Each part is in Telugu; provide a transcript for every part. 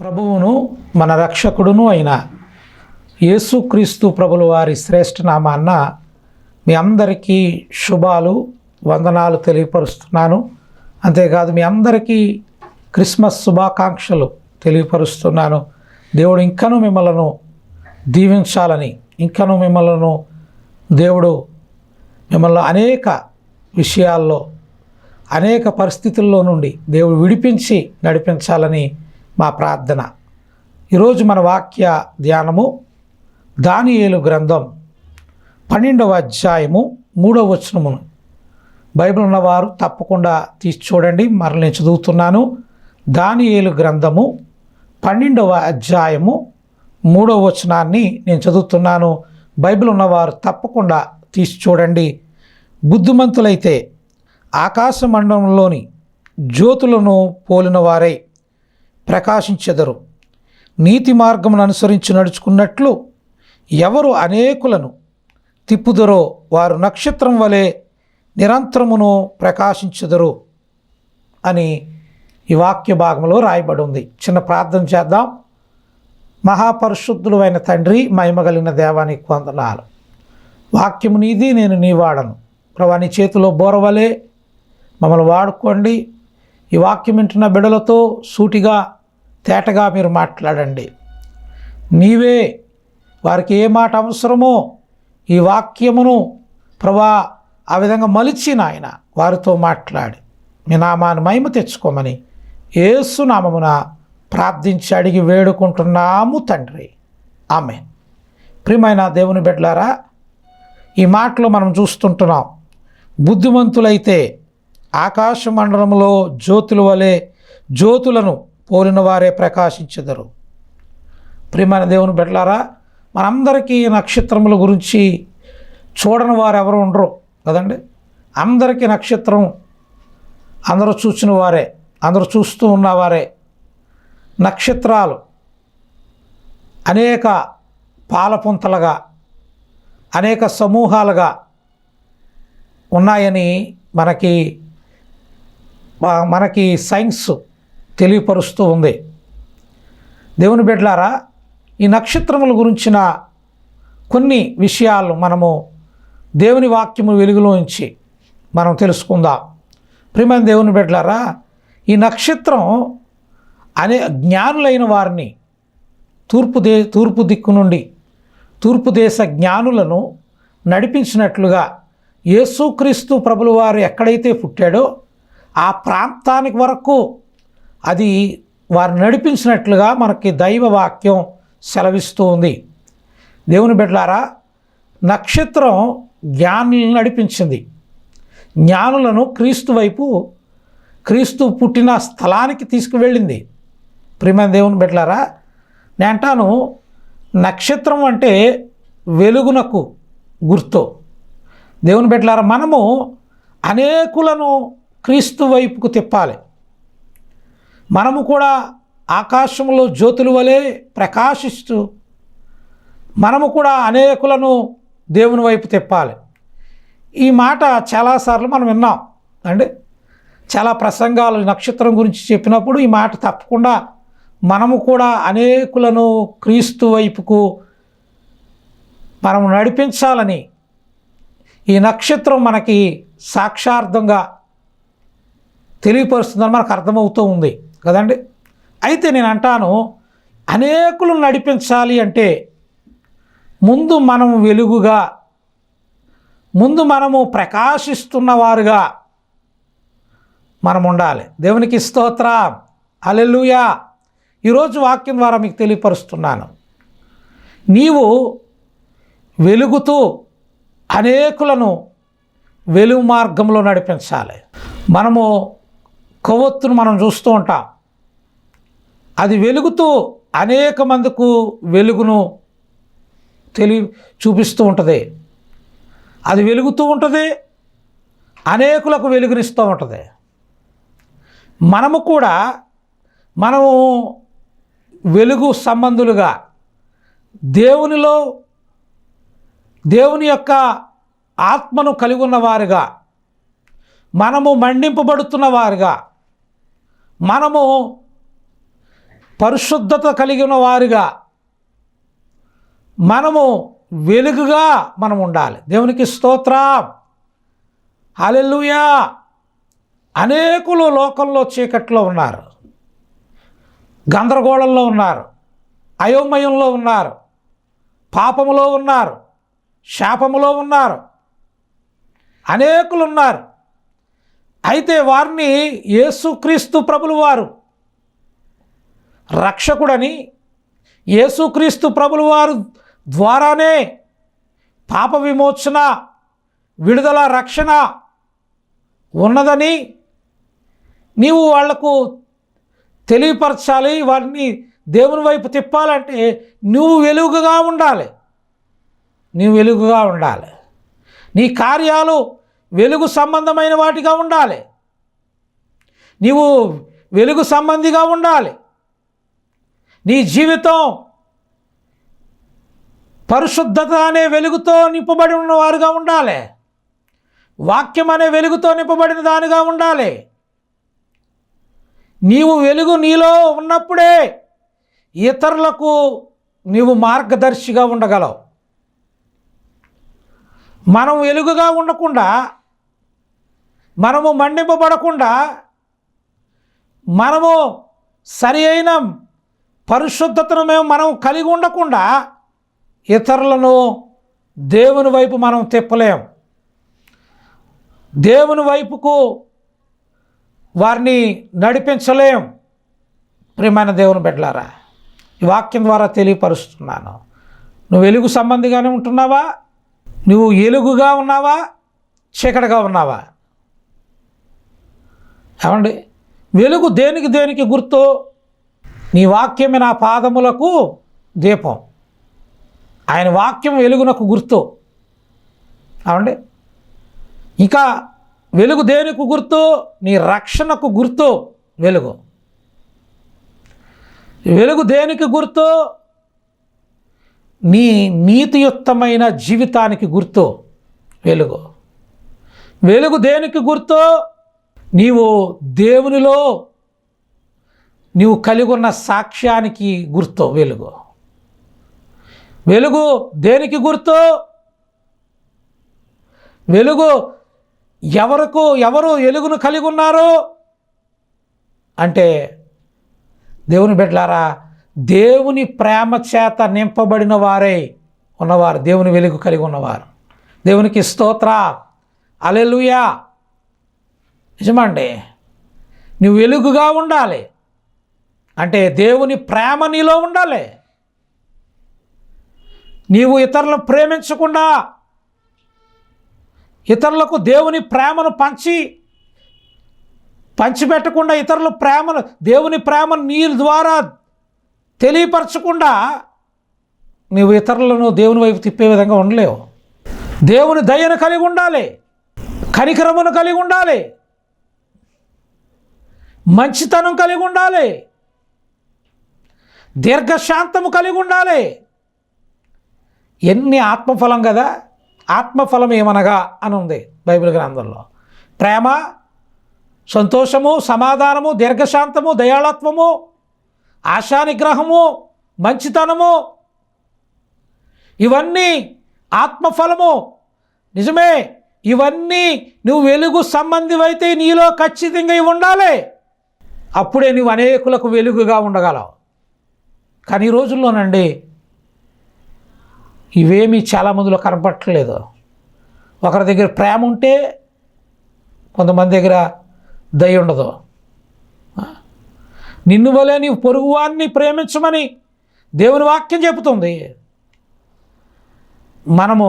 ప్రభువును మన రక్షకుడును అయిన యేసుక్రీస్తు ప్రభుల వారి శ్రేష్ఠ నామాన్న మీ అందరికీ శుభాలు వందనాలు తెలియపరుస్తున్నాను. అంతేకాదు మీ అందరికీ క్రిస్మస్ శుభాకాంక్షలు తెలియపరుస్తున్నాను. దేవుడు ఇంకనూ మిమ్మలను దీవించాలని ఇంకనూ మిమ్మలను దేవుడు మిమ్మల్ని అనేక విషయాల్లో అనేక పరిస్థితుల్లో నుండి దేవుడు విడిపించి నడిపించాలని మా ప్రార్థన. ఈరోజు మన వాక్య ధ్యానము దానియేలు గ్రంథం పన్నెండవ అధ్యాయము మూడవ వచనమును. బైబిల్ ఉన్నవారు తప్పకుండా తీసి చూడండి మరల నేను చదువుతున్నాను. దానియేలు గ్రంథము పన్నెండవ అధ్యాయము మూడవ వచనాన్ని నేను చదువుతున్నాను. బైబిల్ ఉన్నవారు తప్పకుండా తీసి చూడండి. బుద్ధిమంతులైతే ఆకాశ మండలంలోని జ్యోతులను పోలిన వారై ప్రకాశించెదరు. నీతి మార్గమును అనుసరించి నడుచుకున్నట్లు ఎవరు అనేకులను తిప్పుదరో వారు నక్షత్రం వలె నిరంతరమును ప్రకాశించెదరు అని ఈ వాక్య భాగంలో రాయబడి ఉంది. చిన్న ప్రార్థన చేద్దాం. మహాపరిశుద్ధులు అయిన తండ్రి మహిమగలిగిన దేవానికి వందనాలు. వాక్యము నీది నేను నీ వాడను. ప్రభా నీ చేతిలో బోరవలే మమ్మల్ని వాడుకోండి. ఈ వాక్యం వింటున్న బిడలతో సూటిగా తేటగా మీరు మాట్లాడండి. నీవే వారికి ఏ మాట అవసరమో ఈ వాక్యమును ప్రభా ఆ విధంగా మలిచి నాయన వారితో మాట్లాడి మీ నామాన్ని మహిమ తెచ్చుకోమని ఏసునామమున ప్రార్థించి అడిగి వేడుకుంటున్నాము తండ్రి. ఆమె ప్రియమైన దేవుని బిడ్డలారా ఈ మాటలో మనం చూస్తుంటున్నాం బుద్ధిమంతులైతే ఆకాశ మండలంలో జ్యోతుల వలె జ్యోతులను పోలిన వారే ప్రకాశించెదరు. ప్రియమైన దేవుని బిడ్డలారా మనందరికీ నక్షత్రముల గురించి చూడని వారు ఎవరు ఉండరు కదండి? అందరికీ నక్షత్రం అందరూ చూసిన వారే అందరూ చూస్తూ ఉన్నవారే నక్షత్రాలు అనేక పాలపుంతలుగా అనేక సమూహాలుగా ఉన్నాయని మనకి మనకి సైన్స్ తెలియపరుస్తూ ఉంది. దేవుని బిడ్డలారా ఈ నక్షత్రముల గురించిన కొన్ని విషయాలు మనము దేవుని వాక్యము వెలుగులోంచి మనం తెలుసుకుందాం. ప్రియమైన దేవుని బిడ్డలారా ఈ నక్షత్రం అనే జ్ఞానులైన వారిని తూర్పు దే తూర్పు దిక్కు నుండి తూర్పు దేశ జ్ఞానులను నడిపించినట్లుగా యేసుక్రీస్తు ప్రభులు వారు ఎక్కడైతే పుట్టాడో ఆ ప్రాంతానికి వరకు అది వారు నడిపించినట్లుగా మనకి దైవ వాక్యం సెలవిస్తూ ఉంది. దేవుని బిడ్డలారా నక్షత్రం జ్ఞానులను నడిపించింది. జ్ఞానులను క్రీస్తు వైపు క్రీస్తు పుట్టిన స్థలానికి తీసుకువెళ్ళింది. ప్రియమైన దేవుని బిడ్డలారా నేను అంటాను నక్షత్రం అంటే వెలుగునకు గుర్తు. దేవుని బిడ్డలారా మనము అనేకులను క్రీస్తు వైపుకు తిప్పాలి. మనము కూడా ఆకాశంలో జ్యోతుల వలె ప్రకాశిస్తూ మనము కూడా అనేకులను దేవుని వైపు తిప్పాలి. ఈ మాట చాలాసార్లు మనం విన్నాం. అండి చాలా ప్రసంగాలు నక్షత్రం గురించి చెప్పినప్పుడు ఈ మాట తప్పకుండా మనము కూడా అనేకులను క్రీస్తు వైపుకు మనము నడిపించాలని ఈ నక్షత్రం మనకి సాక్షార్థంగా తెలియపరుస్తుందని మనకు అర్థమవుతూ ఉంది. కదండి? అయితే నేను అంటాను అనేకులు నడిపించాలి అంటే ముందు మనం వెలుగుగా ముందు మనము ప్రకాశిస్తున్నవారుగా మనం ఉండాలి. దేవునికి స్తోత్ర. అలెలుయా ఈరోజు వాక్యం ద్వారా మీకు తెలియపరుస్తున్నాను. నీవు వెలుగుతూ అనేకులను వెలుగు మార్గంలో నడిపించాలి. మనము కొవ్వొత్తును మనం చూస్తూ ఉంటాం. అది వెలుగుతూ అనేక మందికు వెలుగును తెలి చూపిస్తూ ఉంటుంది. అది వెలుగుతూ ఉంటుంది అనేకులకు వెలుగునిస్తూ ఉంటుంది. మనము కూడా మనము వెలుగు సంబంధులుగా దేవునిలో దేవుని యొక్క ఆత్మను కలిగి ఉన్నవారుగా మనము మండింపబడుతున్న వారుగా మనము పరిశుద్ధత కలిగిన వారిగా మనము వెలుగుగా మనం ఉండాలి. దేవునికి స్తోత్రం. హల్లెలూయా. అనేకులు లోకంలో చీకట్లో ఉన్నారు. గందరగోళంలో ఉన్నారు. అయోమయంలో ఉన్నారు. పాపములో ఉన్నారు. శాపములో ఉన్నారు. అనేకులు ఉన్నారు. అయితే వారిని యేసుక్రీస్తు ప్రభులు వారు రక్షకుడని యేసుక్రీస్తు ప్రభులవారు ద్వారానే పాప విమోచన విడుదల రక్షణ ఉన్నదని నీవు వాళ్ళకు తెలియపరచాలి వారిని దేవుని వైపు తిప్పాలంటే నువ్వు వెలుగుగా ఉండాలి. నీవు వెలుగుగా ఉండాలి. నీ కార్యాలు వెలుగు సంబంధమైన వాటిగా ఉండాలి. నీవు వెలుగు సంబంధిగా ఉండాలి. నీ జీవితం పరిశుద్ధత అనే వెలుగుతో నింపబడి ఉన్నవారుగా ఉండాలి. వాక్యం అనే వెలుగుతో నింపబడిన దానిగా ఉండాలి. నీవు వెలుగు నీలో ఉన్నప్పుడే ఇతరులకు నీవు మార్గదర్శిగా ఉండగలవు. మనం వెలుగుగా ఉండకుండా మనము మండింపబడకుండా మనము సరి అయిన పరిశుద్ధతను మేము మనం కలిగి ఉండకుండా ఇతరులను దేవుని వైపు మనం తిప్పలేం. దేవుని వైపుకు వారిని నడిపించలేం. ప్రియమైన దేవుని బిడ్డలారా ఈ వాక్యం ద్వారా తెలియపరుస్తున్నాను. నువ్వు వెలుగు సంబంధిగానే ఉంటున్నావా? నువ్వు ఎలుగుగా ఉన్నావా? చీకటిగా ఉన్నావా? ఏమండి? వెలుగు దేనికి దేనికి గుర్తు? నీ వాక్యమే నా పాదములకు దీపం. ఆయన వాక్యం వెలుగునకు గుర్తు. అవండి ఇంకా వెలుగు దేనికి గుర్తు? నీ రక్షణకు గుర్తు వెలుగు. వెలుగు దేనికి గుర్తు? నీ నీతియుక్తమైన జీవితానికి గుర్తు వెలుగు. వెలుగు దేనికి గుర్తు? నీవు దేవునిలో నీవు కలిగి ఉన్న సాక్ష్యానికి గుర్తు వెలుగు. వెలుగు దేనికి గుర్తు? వెలుగు ఎవరకు ఎవరు వెలుగును కలిగి ఉన్నారు అంటే దేవుని బిడ్డలారా దేవుని ప్రేమ చేత నింపబడిన వారే ఉన్నవారు దేవుని వెలుగు కలిగి ఉన్నవారు. దేవునికి స్తోత్ర. అలెలుయా నిజమండి. నువ్వు వెలుగుగా ఉండాలి. అంటే దేవుని ప్రేమ నీలో ఉండాలి. నీవు ఇతరులను ప్రేమించకుండా ఇతరులకు దేవుని ప్రేమను పంచి పంచిపెట్టకుండా ఇతరుల ప్రేమను దేవుని ప్రేమను నీ ద్వారా తెలియపరచకుండా నీవు ఇతరులను దేవుని వైపు తిప్పే విధంగా ఉండలేవు. దేవుని దయను కలిగి ఉండాలి. కనికరమును కలిగి ఉండాలి. మంచితనం కలిగి ఉండాలి. దీర్ఘశాంతము కలిగి ఉండాలి. ఎన్ని ఆత్మఫలం కదా ఆత్మఫలం ఏమనగా అని ఉంది బైబిల్ గ్రంథంలో. ప్రేమ సంతోషము సమాధానము దీర్ఘశాంతము దయాళత్వము ఆశానిగ్రహము మంచితనము ఇవన్నీ ఆత్మఫలము. నిజమే ఇవన్నీ నువ్వు వెలుగు సంబంధివైతే నీలో ఖచ్చితంగా ఇవి ఉండాలి. అప్పుడే నువ్వు అనేకులకు వెలుగుగా ఉండగలవు. కానీ ఈ రోజుల్లోనండి ఇవేమీ చాలామందిలో కనపట్టలేదు ఒకరి దగ్గర ప్రేమ ఉంటే కొంతమంది దగ్గర దయ ఉండదు. నిన్ను వలే నీవు పొరుగువాన్ని ప్రేమించమని దేవుని వాక్యం చెబుతుంది. మనము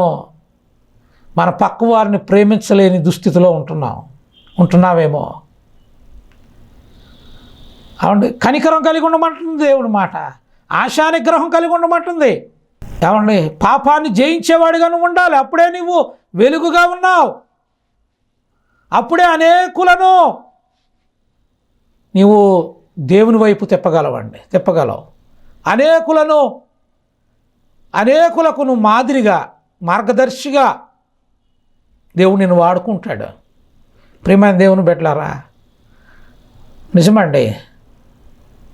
మన పక్కవారిని ప్రేమించలేని దుస్థితిలో ఉంటున్నాం ఉంటున్నావేమో. అవునండి కనికరం కలిగి ఉండమంటుంది దేవుని మాట. ఆశానిగ్రహం కలిగి ఉండమంటుంది. ఏమండి? పాపాన్ని జయించేవాడిగా నువ్వు ఉండాలి. అప్పుడే నువ్వు వెలుగుగా ఉన్నావు. అప్పుడే అనేకులను నీవు దేవుని వైపు తిప్పగలవండి. తిప్పగలవు. అనేకులను అనేకులకు నువ్వు మాదిరిగా మార్గదర్శిగా దేవుడు నిన్ను వాడుకుంటాడు. ప్రియమైన దేవుని పెట్టలారా నిజమండి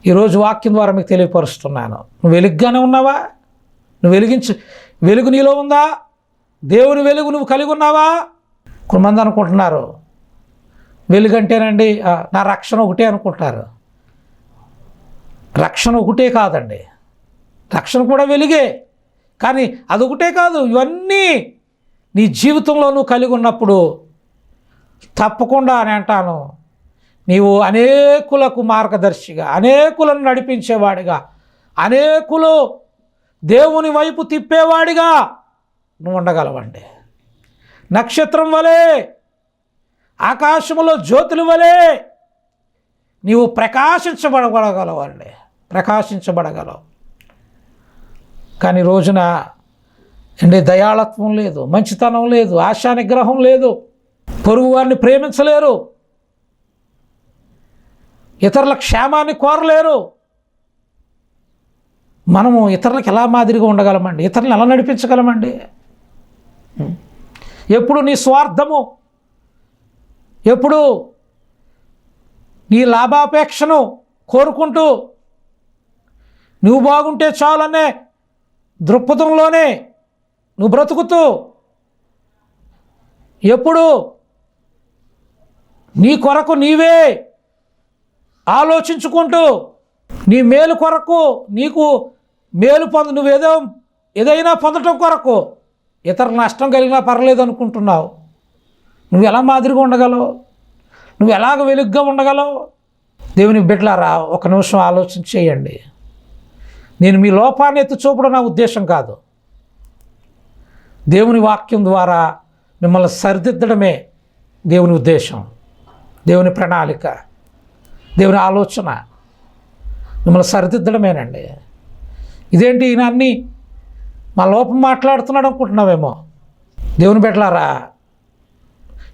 ఈరోజు వాక్యం ద్వారా మీకు తెలియపరుస్తున్నాను. నువ్వు వెలుగ్గానే ఉన్నావా? నువ్వు వెలిగించు వెలుగు నీలో ఉందా? దేవుని వెలుగు నువ్వు కలిగి ఉన్నావా? కొంతమంది అనుకుంటున్నారు. వెలుగంటేనండి నా రక్షణ ఒకటే అనుకుంటారు. రక్షణ ఒకటే కాదండి. రక్షణ కూడా వెలుగే. కానీ అదొకటే కాదు ఇవన్నీ నీ జీవితంలో నువ్వు కలిగి ఉన్నప్పుడు తప్పకుండా అని అంటాను. నీవు అనేకులకు మార్గదర్శిగా అనేకులను నడిపించేవాడిగా అనేకులు దేవుని వైపు తిప్పేవాడిగా నువ్వు ఉండగలవండి. నక్షత్రం వలె ఆకాశములో జ్యోతుల వలె నీవు ప్రకాశించబడగలగలవండి ప్రకాశించబడగలవు. కానీ రోజున అంటే దయాళత్వం లేదు మంచితనం లేదు ఆశా నిగ్రహం లేదు పొరుగువారిని ప్రేమించలేరు. ఇతరుల క్షేమాన్ని కోరలేరు. మనము ఇతరులకు ఎలా మాదిరిగా ఉండగలమండి? ఇతరులను ఎలా నడిపించగలమండి? ఎప్పుడు నీ స్వార్థము ఎప్పుడు నీ లాభాపేక్షను కోరుకుంటూ నువ్వు బాగుంటే చాలనే దృక్పథంలోనే నువ్వు బ్రతుకుతూ ఎప్పుడు నీ కొరకు నీవే ఆలోచించుకుంటూ నీ మేలు కొరకు నీకు మేలు పొంద నువ్వేదో ఏదైనా పొందటం కొరకు ఇతర నష్టం కలిగినా పర్లేదు అనుకుంటున్నావు. నువ్వు ఎలా మాదిరిగా ఉండగలవు? నువ్వు ఎలాగ వెలుగ్గా ఉండగలవు? దేవుని బిడ్డలారా ఒక నిమిషం ఆలోచన చేయండి. నేను మీ లోపాన్ని ఎత్తి చూపడం నా ఉద్దేశం కాదు. దేవుని వాక్యం ద్వారా మిమ్మల్ని సరిదిద్దడమే దేవుని ఉద్దేశం దేవుని ప్రణాళిక. దేవుని ఆలోచన. మిమ్మల్ని సరిదిద్దడమేనండి. ఇదేంటి ఈయన అన్ని మా లోపం మాట్లాడుతున్నాడు అనుకుంటున్నావేమో. దేవుని పెట్టలారా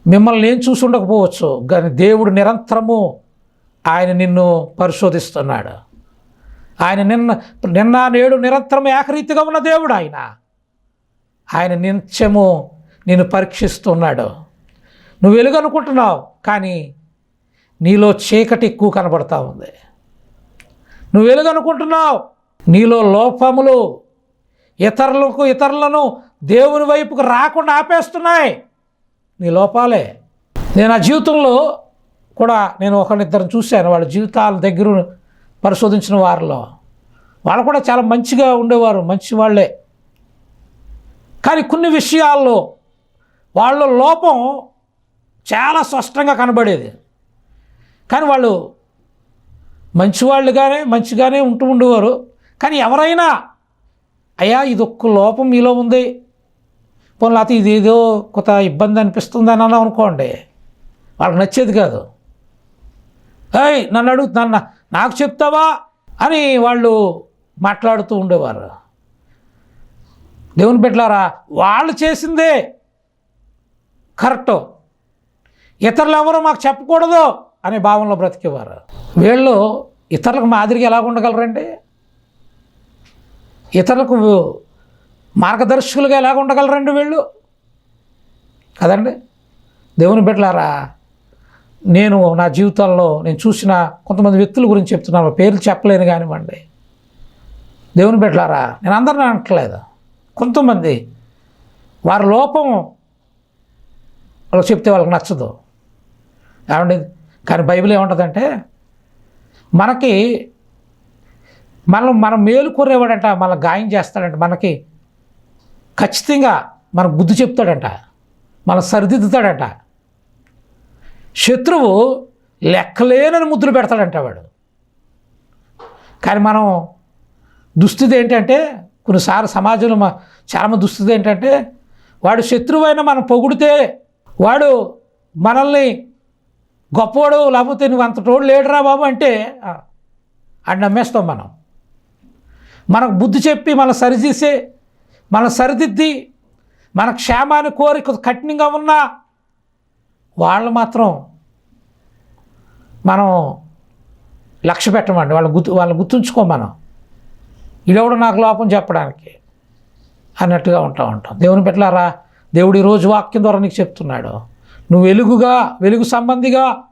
మిమ్మల్ని నేను చూసి ఉండకపోవచ్చు కానీ దేవుడు నిరంతరము ఆయన నిన్ను పరిశోధిస్తున్నాడు. ఆయన నిన్న నిన్న నేడు నిరంతరం ఏకరీతిగా ఉన్న దేవుడు ఆయన. ఆయన నిత్యము నిన్ను పరీక్షిస్తున్నాడు. నువ్వు వెలుగు అనుకుంటున్నావు కానీ నీలో చీకటి ఎక్కువ కనబడతా ఉంది. నువ్వు వెలుగనుకుంటున్నావు నీలో లోపములు ఇతరులకు ఇతరులను దేవుని వైపుకు రాకుండా ఆపేస్తున్నాయి. నీ లోపాలే. నేను ఆ జీవితంలో కూడా నేను ఒకరిద్దరు చూశాను. వాళ్ళ జీవితాల దగ్గర పరిశోధించిన వారిలో. వాళ్ళు కూడా చాలా మంచిగా ఉండేవారు మంచి వాళ్ళే. కానీ కొన్ని విషయాల్లో వాళ్ళ లోపం చాలా స్పష్టంగా కనబడేది. కానీ వాళ్ళు మంచివాళ్ళుగానే మంచిగానే ఉంటూ ఉండేవారు. కానీ ఎవరైనా అయ్యా ఇది ఒక్క లోపం మీలో ఉంది. పోనీ లేకపోతే ఇదేదో కొత్త ఇబ్బంది అనిపిస్తుంది అని అన్నాం అనుకోండి వాళ్ళకి నచ్చేది కాదు. ఏయ్ నన్ను అడుగు నన్ను నాకు చెప్తావా అని వాళ్ళు మాట్లాడుతూ ఉండేవారు. దేవుని పెట్టారా వాళ్ళు చేసిందే కరెక్టు. ఇతరులు ఎవరో మాకు చెప్పకూడదు. అనే భావనలో బ్రతికేవారు. వీళ్ళు ఇతరులకు మాదిరిగా ఎలా ఉండగలరండి? ఇతరులకు మార్గదర్శకులుగా ఎలా ఉండగలరండి వీళ్ళు? కదండి? దేవుని బిడ్డలారా నేను నా జీవితంలో నేను చూసిన కొంతమంది వ్యక్తుల గురించి చెప్తున్నాను పేర్లు చెప్పలేను కానివ్వండి. దేవుని బిడ్డలారా నేను అందరిని అనట్లేదు. కొంతమంది వారి లోపం వాళ్ళకి చెప్తే వాళ్ళకి నచ్చదు. ఏమండి? కానీ బైబిల్ ఏముంటుందంటే మనకి మనం మనం మేలు కోరేవాడంట మన గాయం చేస్తాడంట మనకి ఖచ్చితంగా మన బుద్ధి చెప్తాడంట మన సరిదిద్దుతాడంట. శత్రువు లెక్కలేనని ముద్దులు పెడతాడంట వాడు. కానీ మనం దుస్థితి ఏంటంటే కొన్నిసార్లు సమాజంలో మా చాలామంది దుస్థితి ఏంటంటే వాడు శత్రువైన మనం పొగిడితే వాడు మనల్ని గొప్పవాడు లేకపోతే నువ్వు అంత తోడు లేడురా బాబు అంటే అని నమ్మేస్తాం మనం. మనకు బుద్ధి చెప్పి మనం సరిచేసే మనం సరిదిద్ది మన క్షేమాన్ని కోరి కఠినంగా ఉన్నా వాళ్ళు మాత్రం మనం లక్ష్య పెట్టమండి. వాళ్ళు గుర్తు వాళ్ళని గుర్తుంచుకో మనం. ఇడెవడు నాకు లోపం చెప్పడానికి అన్నట్టుగా ఉంటా ఉంటాం. దేవుని పెట్టలారా దేవుడు ఈరోజు వాక్యం ద్వారా నీకు చెప్తున్నాడు. నువ్వు వెలుగుగా వెలుగు సంబంధిగా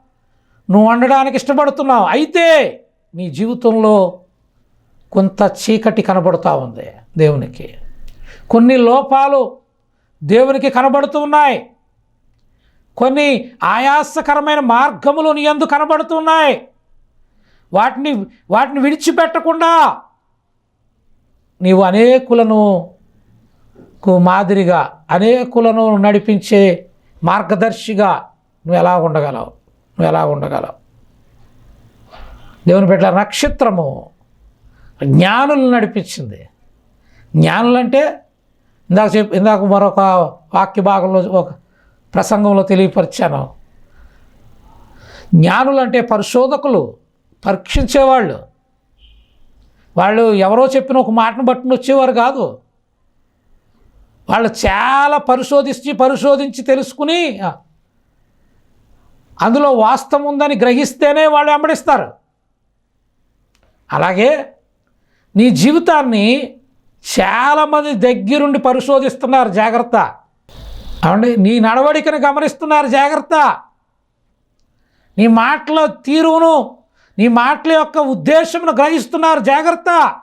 నువ్వు వండడానికి ఇష్టపడుతున్నావు. అయితే నీ జీవితంలో కొంత చీకటి కనబడుతూ ఉంది దేవునికి. కొన్ని లోపాలు దేవునికి కనబడుతూ ఉన్నాయి. కొన్ని ఆయాసకరమైన మార్గములు నీ ఎందు కనబడుతున్నాయి వాటిని వాటిని విడిచిపెట్టకుండా నీవు అనేకులను కు మాదిరిగా అనేకులను నడిపించే మార్గదర్శిగా నువ్వు ఎలా ఉండగలవు? నువ్వు ఎలా ఉండగలవు? దేవుని పెట్ట నక్షత్రము జ్ఞానులు నడిపించింది. జ్ఞానులు అంటే ఇందాక చెప్ ఇందాక మరొక వాక్య భాగంలో ఒక ప్రసంగంలో తెలియపరిచాను. జ్ఞానులు అంటే పరిశోధకులు పరీక్షించేవాళ్ళు. వాళ్ళు ఎవరో చెప్పిన ఒక మాటను బట్టుని వచ్చేవారు కాదు. వాళ్ళు చాలా పరిశోధించి పరిశోధించి తెలుసుకుని అందులో వాస్తవం ఉందని గ్రహిస్తేనే వాళ్ళు వెంబడిస్తారు. అలాగే నీ జీవితాన్ని చాలామంది దగ్గరుండి పరిశోధిస్తున్నారు జాగ్రత్త. అవండి నీ నడవడికను గమనిస్తున్నారు జాగ్రత్త. నీ మాటల తీరును నీ మాటల యొక్క ఉద్దేశమును గ్రహిస్తున్నారు జాగ్రత్త.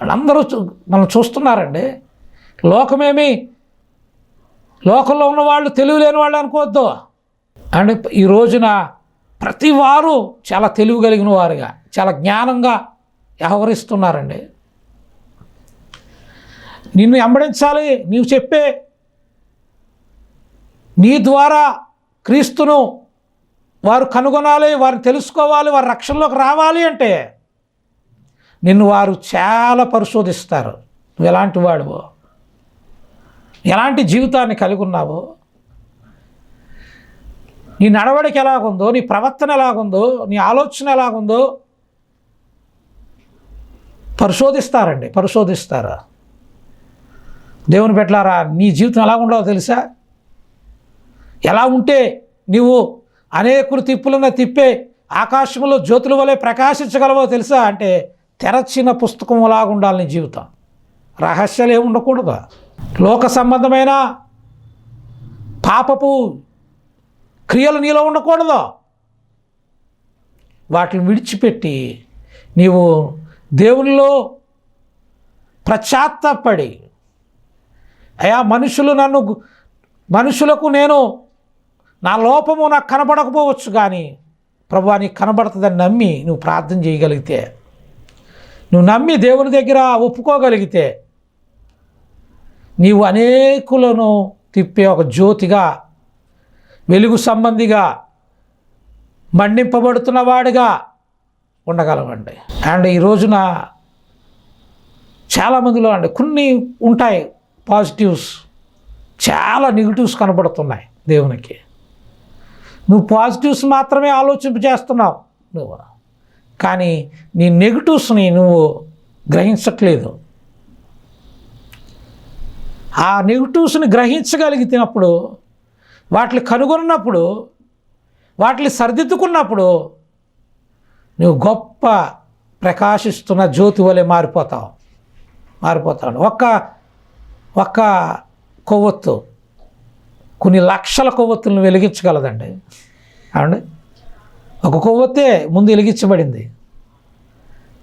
వాళ్ళందరూ చూ మనం చూస్తున్నారండి. లోకమేమి? లోకంలో ఉన్న వాళ్ళు తెలివి లేని వాళ్ళు అనుకోవద్దు. అండ్ ఈ రోజున ప్రతి వారు చాలా తెలివి కలిగిన వారుగా చాలా జ్ఞానంగా వ్యవహరిస్తున్నారండి. నిన్ను వెంబడించాలి నీవు చెప్పే నీ ద్వారా క్రీస్తును వారు కనుగొనాలి వారిని తెలుసుకోవాలి వారి రక్షణలోకి రావాలి అంటే నిన్ను వారు చాలా పరిశోధిస్తారు. నువ్వు ఎలాంటి వాడువో? ఎలాంటి జీవితాన్ని కలిగి ఉన్నావో? నీ నడవడిక ఎలాగుందో? నీ ప్రవర్తన ఎలాగుందో? నీ ఆలోచన ఎలాగుందో? పరిశోధిస్తారండి పరిశోధిస్తారు? దేవుని పెట్టారా నీ జీవితం ఎలా ఉండాలో తెలుసా? ఎలా ఉంటే నీవు అనేకులు తిప్పులున్న తిప్పే ఆకాశంలో జ్యోతుల వలె ప్రకాశించగలవో తెలుసా? అంటే తెరచిన పుస్తకం లాగా ఉండాలి నీ జీవితం. రహస్యాలు ఏమి ఉండకూడదు. లోక సంబంధమైన పాపపు క్రియలు నీలో ఉండకూడదు. వాటిని విడిచిపెట్టి నీవు దేవునిలో ప్రచాత్తపడి అయా మనుషులు నన్ను మనుషులకు నేను నా లోపము నాకు కనబడకపోవచ్చు కానీ ప్రభు నీకు కనబడుతుందని నమ్మి నువ్వు ప్రార్థన చేయగలిగితే నువ్వు నమ్మి దేవుని దగ్గర ఒప్పుకోగలిగితే నీవు అనేకులను తిప్పే ఒక జ్యోతిగా వెలుగు సంబంధిగా మండింపబడుతున్న వాడిగా ఉండగలమండి. అండ్ ఈ రోజున చాలామందిలో అండి కొన్ని ఉంటాయి పాజిటివ్స్ చాలా నెగిటివ్స్ కనబడుతున్నాయి దేవునికి. నువ్వు పాజిటివ్స్ మాత్రమే ఆలోచింప చేస్తున్నావు నువ్వు. కానీ నీ నెగిటివ్స్ని నువ్వు గ్రహించట్లేదు. ఆ నెగిటివ్స్ని గ్రహించగలిగినప్పుడు వాటిని కనుగొన్నప్పుడు వాటిని సరిదిద్దుకున్నప్పుడు నువ్వు గొప్ప ప్రకాశిస్తున్న జ్యోతి వలె మారిపోతావు. మారిపోతావు. ఒక్క ఒక్క కొవ్వొత్తు కొన్ని లక్షల కొవ్వొత్తులను వెలిగించగలదండి. అవునండి? ఒక కొవ్వొత్తే ముందు వెలిగించబడింది.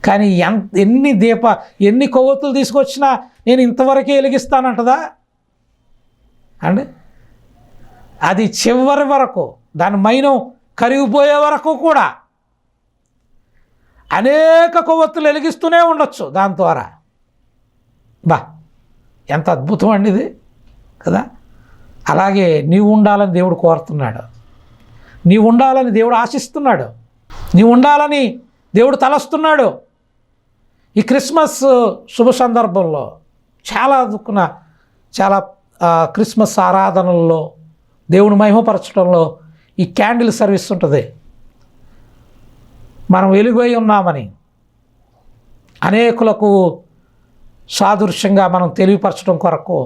కానీ ఎంత ఎన్ని దీప ఎన్ని కొవ్వొత్తులు తీసుకొచ్చినా నేను ఇంతవరకే వెలిగిస్తానంటదా? అండి అది చివరి వరకు దాని మైనం కరిగిపోయే వరకు కూడా అనేక కొవ్వొత్తులు వెలిగిస్తూనే ఉండొచ్చు దాని ద్వారా. బా ఎంత అద్భుతం అండి ఇది కదా? అలాగే నీవు ఉండాలని దేవుడు కోరుతున్నాడు. నీవు ఉండాలని దేవుడు ఆశిస్తున్నాడు. నీవు ఉండాలని దేవుడు తలస్తున్నాడు. ఈ క్రిస్మస్ శుభ సందర్భంలో చాలా దుక్కున చాలా క్రిస్మస్ ఆరాధనల్లో దేవుని మహిమపరచడంలో ఈ క్యాండిల్ సర్వీస్ ఉంటుంది. మనం వెలుగై ఉన్నామని అనేకులకు సాదృశ్యంగా మనం తెలియపరచడం కొరకు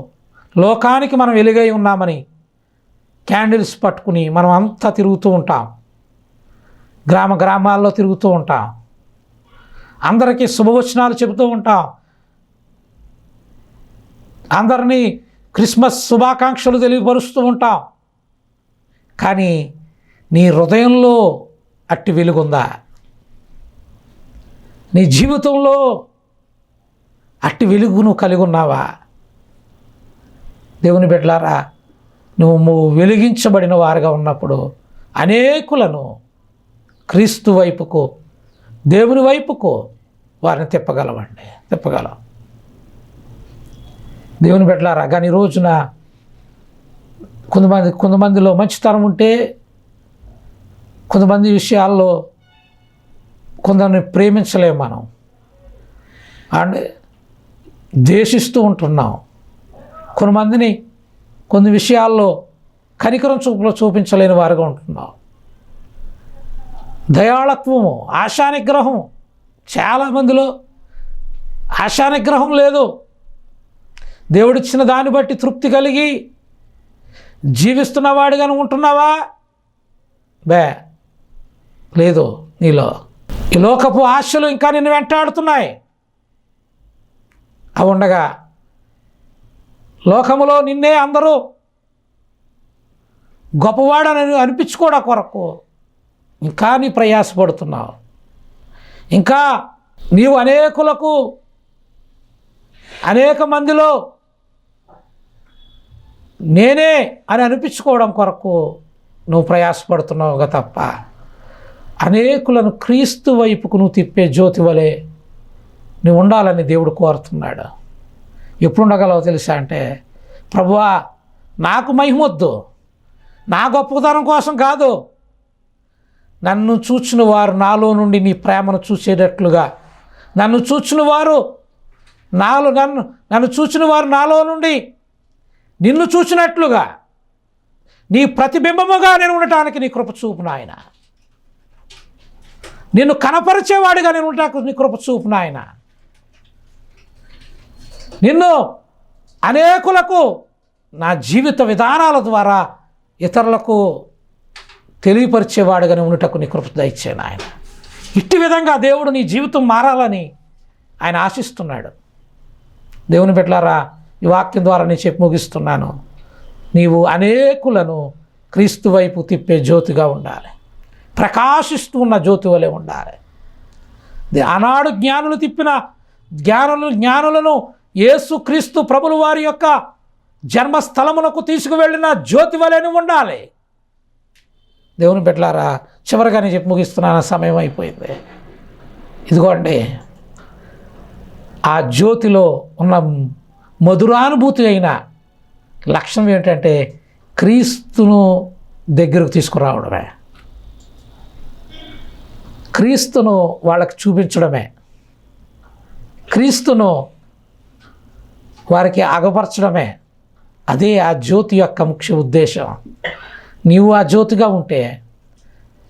లోకానికి మనం వెలుగై ఉన్నామని క్యాండిల్స్ పట్టుకుని మనం అంతా తిరుగుతూ ఉంటాం. గ్రామ గ్రామాల్లో తిరుగుతూ ఉంటాం. అందరికీ శుభవచనాలు చెబుతూ ఉంటాం. అందరినీ క్రిస్మస్ శుభాకాంక్షలు తెలియపరుస్తూ ఉంటాం. కానీ నీ హృదయంలో అట్టి వెలుగుందా? నీ జీవితంలో అట్టి వెలుగును కలిగి ఉన్నావా? దేవుని బిడ్డలారా నువ్వు వెలిగించబడిన వారుగా ఉన్నప్పుడు అనేకులను క్రీస్తు వైపుకు దేవుని వైపుకు వారిని తిప్పగలవండి తిప్పగలం. దేవుని పెట్టలారా కానీ రోజున కొంతమంది కొంతమందిలో మంచితనం ఉంటే కొంతమంది విషయాల్లో కొందరిని ప్రేమించలేము మనం. అండ్ ద్వేషిస్తూ ఉంటున్నాం. కొంతమందిని కొన్ని విషయాల్లో కనికరం చూపులో చూపించలేని వారుగా ఉంటున్నావు. దయాళత్వము ఆశానిగ్రహం చాలామందిలో ఆశానిగ్రహం లేదు. దేవుడిచ్చిన దాన్ని బట్టి తృప్తి కలిగి జీవిస్తున్నవాడిగాను ఉంటున్నావా? బే లేదు నీలో. ఈ లోకపు ఆశలు ఇంకా నిన్ను వెంటాడుతున్నాయి. అవి ఉండగా లోకములో నిన్నే అందరూ గొప్పవాడని అనిపించుకోవడం కొరకు? ఇంకా నీ ప్రయాసపడుతున్నావు. ఇంకా నీవు అనేకులకు అనేక మందిలో నేనే అని అనిపించుకోవడం కొరకు నువ్వు ప్రయాసపడుతున్నావుగా తప్ప అనేకులను క్రీస్తు వైపుకు నువ్వు తిప్పే జ్యోతి వలె నువ్వు ఉండాలని దేవుడు కోరుతున్నాడు. ఎప్పుడు ఉండగలవో తెలుసా అంటే ప్రభువా నాకు మహిమొద్దు. నా గొప్పతనం కోసం కాదు. నన్ను చూచిన వారు నాలో నుండి నీ ప్రేమను చూసేటట్లుగా. నన్ను చూచిన వారు నాలో నన్ను నన్ను చూచిన వారు నాలో నుండి నిన్ను చూసినట్లుగా నీ ప్రతిబింబముగా నేను ఉండటానికి నీ కృప చూపు నాయన నిన్ను కనపరిచేవాడిగా నేను ఉండటానికి నీ కృప చూపు నాయనా నిన్ను అనేకులకు నా జీవిత విధానాల ద్వారా ఇతరులకు తెలియపరిచేవాడుగానే ఉండటకు నీ కృప దయచేయను ఆయన ఇట్టి విధంగా దేవుడు నీ జీవితం మారాలని ఆయన ఆశిస్తున్నాడు. దేవుని పెట్టారా ఈ వాక్యం ద్వారా నేను చెప్పి ముగిస్తున్నాను. నీవు అనేకులను క్రీస్తు వైపు తిప్పే జ్యోతిగా ఉండాలి. ప్రకాశిస్తూ ఉన్న జ్యోతి వలె ఉండాలి. ఆనాడు జ్ఞానులు తిప్పిన జ్ఞానులు జ్ఞానులను యేసుక్రీస్తు ప్రభుల వారి యొక్క జన్మస్థలమునకు తీసుకువెళ్ళిన జ్యోతి వలెను ఉండాలి. దేవుని బిడ్డలారా చివరిగా నేను చెప్పి ముగిస్తున్నాను. సమయం అయిపోయింది. ఇదిగోండి ఆ జ్యోతిలో ఉన్న మధురానుభూతి అయిన లక్ష్యం ఏంటంటే క్రీస్తును దగ్గరకు తీసుకురావడమే. క్రీస్తును వాళ్ళకి చూపించడమే. క్రీస్తును వారికి అగపరచడమే. అదే ఆ జ్యోతి యొక్క ముఖ్య ఉద్దేశం. నీవు ఆ జ్యోతిగా ఉంటే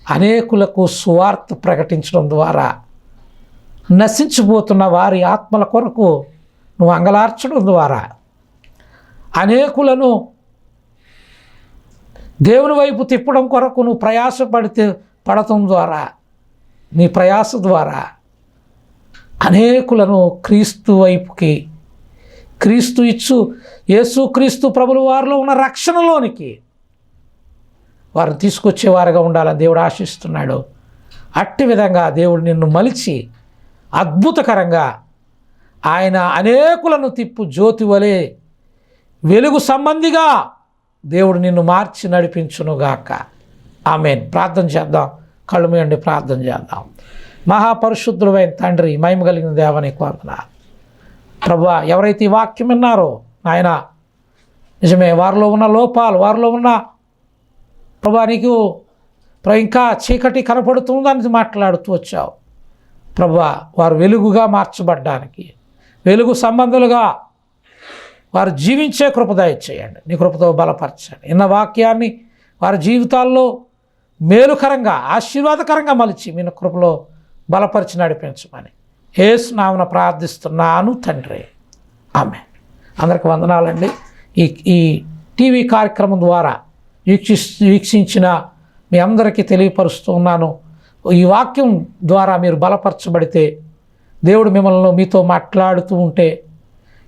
అనేకులకు సువార్త ప్రకటించడం ద్వారా నశించిపోతున్న వారి ఆత్మల కొరకు నువ్వు అంగలార్చడం ద్వారా అనేకులను దేవుని వైపు తిప్పడం కొరకు నువ్వు ప్రయాసపడితే పడటం ద్వారా నీ ప్రయాస ద్వారా అనేకులను క్రీస్తు వైపుకి క్రీస్తు ఇచ్చు. యేసు క్రీస్తు ప్రభుల వారిలో ఉన్న రక్షణలోనికి వారిని తీసుకొచ్చేవారుగా ఉండాలని దేవుడు ఆశిస్తున్నాడు. అట్టి విధంగా దేవుడు నిన్ను మలిచి అద్భుతకరంగా ఆయన అనేకులను తిప్పు జ్యోతి వలె వెలుగు సంబంధిగా దేవుడు నిన్ను మార్చి నడిపించునుగాక. ఆమెన్. ప్రార్థన చేద్దాం. కళ్ళు మూయండి ప్రార్థన చేద్దాం. మహాపరిశుద్ధుడైన తండ్రి మహిమ కలిగిన దేవానికి వందనాలు. ప్రభా ఎవరైతే ఈ వాక్యం విన్నారో నాయన నిజమే వారిలో ఉన్న లోపాలు వారిలో ఉన్న ప్రభా నీకు ప్ర- ఇంకా చీకటి కనపడుతుందని మాట్లాడుతూ వచ్చావు. ప్రభా వారు వెలుగుగా మార్చబడ్డానికి వెలుగు సంబంధులుగా వారు జీవించే కృపదాయ చేయండి నీ కృపతో బలపరచండి. ఇన్న వాక్యాన్ని వారి జీవితాల్లో మేలుకరంగా ఆశీర్వాదకరంగా మలిచి మీ కృపలో బలపరిచి నడిపించమని ఏసునామన ప్రార్థిస్తున్నాను తండ్రి. ఆమె అందరికి వందనాలండి. ఈ ఈ టీవీ కార్యక్రమం ద్వారా వీక్షి వీక్షించిన మీ అందరికీ తెలియపరుస్తూ ఉన్నాను. ఈ వాక్యం ద్వారా మీరు బలపరచబడితే దేవుడు మిమ్మల్ని మీతో మాట్లాడుతూ ఉంటే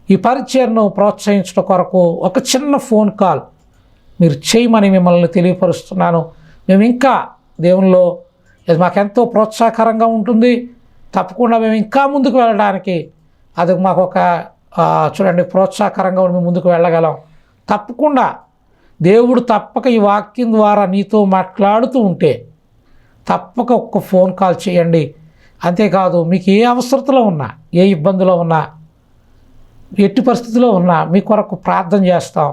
ఈ పరిచయను ప్రోత్సహించడం కొరకు ఒక చిన్న ఫోన్ కాల్ మీరు చేయమని మిమ్మల్ని తెలియపరుస్తున్నాను. మేము ఇంకా దేవునిలో ఇది మాకెంతో ప్రోత్సాహకరంగా ఉంటుంది. తప్పకుండా మేము ఇంకా ముందుకు వెళ్ళడానికి అది మాకు ఒక చూడండి ప్రోత్సాహకరంగా ఉండి మేము ముందుకు వెళ్ళగలం. తప్పకుండా దేవుడు తప్పక ఈ వాక్యం ద్వారా నీతో మాట్లాడుతూ ఉంటే తప్పక ఒక్క ఫోన్ కాల్ చేయండి. అంతేకాదు మీకు ఏ అవసరతలో ఉన్నా ఏ ఇబ్బందిలో ఉన్నా ఎట్టి పరిస్థితిలో ఉన్నా మీ కొరకు ప్రార్థన చేస్తాం.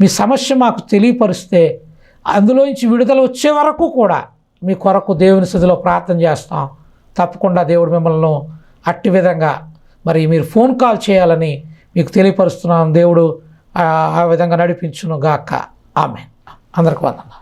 మీ సమస్య మాకు తెలియపరిస్తే అందులోంచి విడుదల వచ్చే వరకు కూడా మీ కొరకు దేవుని స్థితిలో ప్రార్థన చేస్తాం. తప్పకుండా దేవుడు మిమ్మల్ని అట్టి విధంగా మరి మీరు ఫోన్ కాల్ చేయాలని మీకు తెలియపరుస్తున్నాం దేవుడు ఆ విధంగా నడిపించును గాక. ఆమె అందరికి వందనాలు.